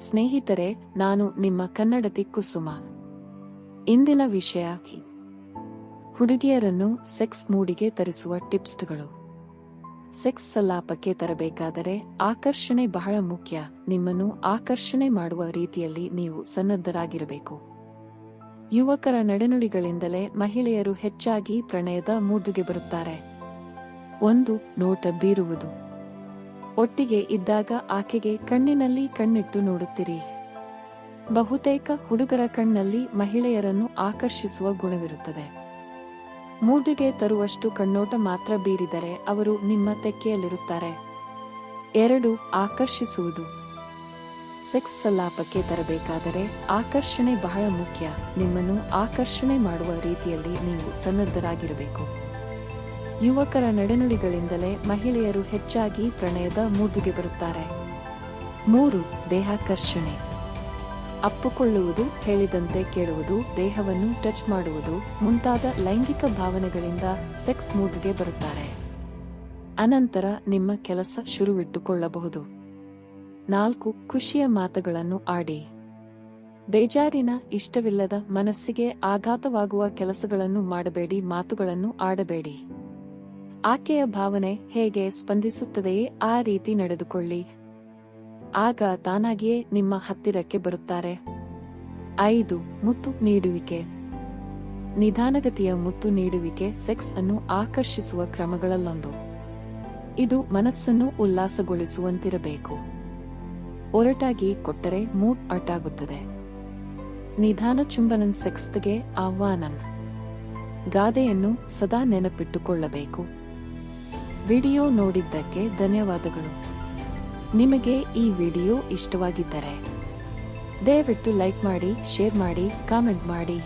ಸ್ನೇಹಿತರೆ, ನಾನು ನಿಮ್ಮ ಕನ್ನಡತಿ ಕುಸುಮ. ಇಂದಿನ ವಿಷಯ ಹುಡುಗಿಯರನ್ನು ಸೆಕ್ಸ್ ಮೂಡಿಗೆ ತರಿಸುವ ಟಿಪ್ಸ್ಗಳು. ಸೆಕ್ಸ್ ಸಲ್ಲಾಪಕ್ಕೆ ತರಬೇಕಾದರೆ ಆಕರ್ಷಣೆ ಬಹಳ ಮುಖ್ಯ. ನಿಮ್ಮನ್ನು ಆಕರ್ಷಣೆ ಮಾಡುವ ರೀತಿಯಲ್ಲಿ ನೀವು ಸನ್ನದ್ಧರಾಗಿರಬೇಕು. ಯುವಕರ ನಡೆನುಡಿಗಳಿಂದಲೇ ಮಹಿಳೆಯರು ಹೆಚ್ಚಾಗಿ ಪ್ರಣಯದ ಮೂಡುಗೆ ಬರುತ್ತಾರೆ. ಒಂದು, ನೋಟ ಬೀರುವುದು. ಒಟ್ಟಿಗೆ ಇದ್ದಾಗ ಆಕೆಗೆ ಕಣ್ಣಿನಲ್ಲಿ ಕಣ್ಣಿಟ್ಟು ನೋಡುತ್ತೀರಿ. ಬಹುತೇಕ ಹುಡುಗರ ಕಣ್ಣಲ್ಲಿ ಮಹಿಳೆಯರನ್ನು ಆಕರ್ಷಿಸುವ ಗುಣವಿರುತ್ತದೆ. ಮೂಡಿಗೆ ತರುವಷ್ಟು ಕಣ್ಣೋಟ ಮಾತ್ರ ಬೀರಿದರೆ ಅವರು ನಿಮ್ಮ ತೆಕ್ಕೆಯಲ್ಲಿರುತ್ತಾರೆ. ಎರಡು, ಆಕರ್ಷಿಸುವುದು. ಸೆಕ್ಸ್ ಸಲ್ಲಾಪಕ್ಕೆ ತರಬೇಕಾದರೆ ಆಕರ್ಷಣೆ ಬಹಳ ಮುಖ್ಯ. ನಿಮ್ಮನ್ನು ಆಕರ್ಷಣೆ ಮಾಡುವ ರೀತಿಯಲ್ಲಿ ನೀವು ಸನ್ನದ್ಧರಾಗಿರಬೇಕು. ಯುವಕರ ನಡೆನುಡಿಗಳಿಂದಲೇ ಮಹಿಳೆಯರು ಹೆಚ್ಚಾಗಿ ಪ್ರಣಯದ ಮೂಡಿಗೆ ಬರುತ್ತಾರೆ. ಮೂರು, ದೇಹಾಕರ್ಷಣೆ. ಅಪ್ಪುಕೊಳ್ಳುವುದು, ಹೇಳಿದಂತೆ ಕೇಳುವುದು, ದೇಹವನ್ನು ಟಚ್ ಮಾಡುವುದು, ಮುಂತಾದ ಲೈಂಗಿಕ ಭಾವನೆಗಳಿಂದ ಸೆಕ್ಸ್ ಮೂಡ್ಗೆ ಬರುತ್ತಾರೆ. ಅನಂತರ ನಿಮ್ಮ ಕೆಲಸ ಶುರುವಿಟ್ಟುಕೊಳ್ಳಬಹುದು. ನಾಲ್ಕು, ಖುಷಿಯ ಮಾತುಗಳನ್ನು ಆಡಿ. ಬೇಜಾರಿನ, ಇಷ್ಟವಿಲ್ಲದ ಮನಸ್ಸಿಗೆ ಆಘಾತವಾಗುವ ಕೆಲಸಗಳನ್ನು ಮಾಡಬೇಡಿ, ಮಾತುಗಳನ್ನು ಆಡಬೇಡಿ. ಆಕೆಯ ಭಾವನೆ ಹೇಗೆ ಸ್ಪಂದಿಸುತ್ತದೆಯೇ ಆ ರೀತಿ ನಡೆದುಕೊಳ್ಳಿ. ಆಗ ತಾನಾಗಿಯೇ ನಿಮ್ಮ ಹತ್ತಿರಕ್ಕೆ ಬರುತ್ತಾರೆ. ಐದು, ಮುತ್ತು ನೀಡುವಿಕೆ. ನಿಧಾನಗತಿಯ ಮುತ್ತು ನೀಡುವಿಕೆ ಸೆಕ್ಸ್ ಅನ್ನು ಆಕರ್ಷಿಸುವ ಕ್ರಮಗಳಲ್ಲೊಂದು. ಇದು ಮನಸ್ಸನ್ನು ಉಲ್ಲಾಸಗೊಳಿಸುವಂತಿರಬೇಕು. ಒರಟಾಗಿ ಕೊಟ್ಟರೆ ಮೂಡ್ ಅಟಾಗುತ್ತದೆ. ನಿಧಾನ ಚುಂಬನನ್ ಸೆಕ್ಸ್ಗೆ ಆಹ್ವಾನನ್. ಗಾದೆಯನ್ನು ಸದಾ ನೆನಪಿಟ್ಟುಕೊಳ್ಳಬೇಕು. ವಿಡಿಯೋ ನೋಡಿದ್ದಕ್ಕೆ ಧನ್ಯವಾದಗಳು. ನಿಮಗೆ ಈ ವಿಡಿಯೋ ಇಷ್ಟವಾಗಿದ್ದರೆ ದಯವಿಟ್ಟು ಲೈಕ್ ಮಾಡಿ ಶೇರ್ ಮಾಡಿ ಕಾಮೆಂಟ್ ಮಾಡಿ.